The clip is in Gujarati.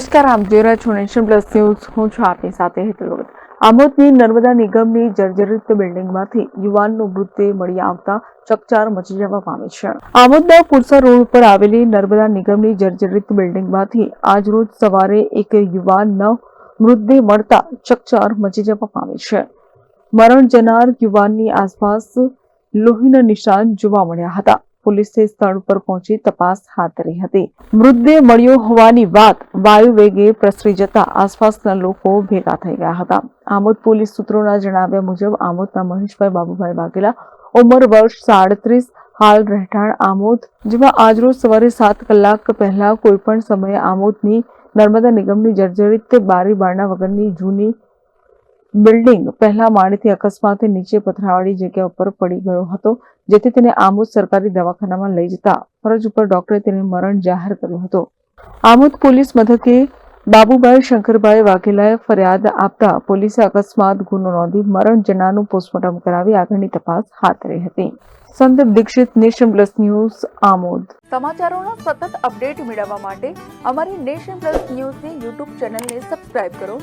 નમસ્કાર, આપ જોઈ રહ્યા છો નેશન પ્લસ ન્યૂઝ. હું છું આપની સાથે ભગત. આમોદની નર્મદા નિગમની જર્જરિત બિલ્ડિંગમાંથી યુવાનનું મૃતદેહ મળી આવતા ચકચાર મચી જવા પામી છે. આમોદના પુરસા રોડ ઉપર આવેલી નર્મદા નિગમની જર્જરિત બિલ્ડિંગમાંથી આજરોજ સવારે એક યુવાનનો મૃતદેહ મળતા ચકચાર મચી જવા પામી છે. મરણ જનાર યુવાનની આસપાસ લોહીના નિશાન જોવા મળ્યા હતા. પોલીસે સ્થળ પર પહોંચી તપાસ હાથ ધરી હતી. મૃતદેહ મળ્યો હોવાની વાત વાયુ વેગે પ્રસરી જતા આસપાસના લોકો ભેગા થઈ ગયા હતા. આમોદ પોલીસ સૂત્રોના જણાવ્યા મુજબ આમોદના મહેશભાઈ બાબુભાઈ વાઘેલા, ઉંમર વર્ષ સાડત્રીસ, હાલ રહેઠાણ આમોદ, જેમાં આજરોજ સવારે સાત કલાક પહેલા કોઈપણ સમયે આમોદની નર્મદા નિગમની જર્જરિત બારી બારણા વગરની જૂની બિલ્ડિંગ પહેલા માળેથી અકસ્માતે નીચે પથરાવાળી જગ્યા ઉપર પડી ગયો હતો, જેથી તેને આમોદ સરકારી દવાખાનામાં લઈ જતા ફરજ ઉપર ડોક્ટરે તેને મરણ જાહેર કર્યો હતો. આમોદ પોલીસ મથકે બાબુભાઈ શંકરભાઈ વાઘેલાએ ફરિયાદ આપતા પોલીસે અકસ્માત, ગુનો નોંધી મરણ જનાનું પોસ્ટમોર્ટમ કરાવી આગળની તપાસ હાથ ધરી હતી. Sandeep Dikshit, nation plus news, Amod. સમાચારોના સતત અપડેટ મેળવવા માટે અમારી નેશન પ્લસ ન્યૂઝની યુટ્યુબ ચેનલને સબસ્ક્રાઇબ કરો.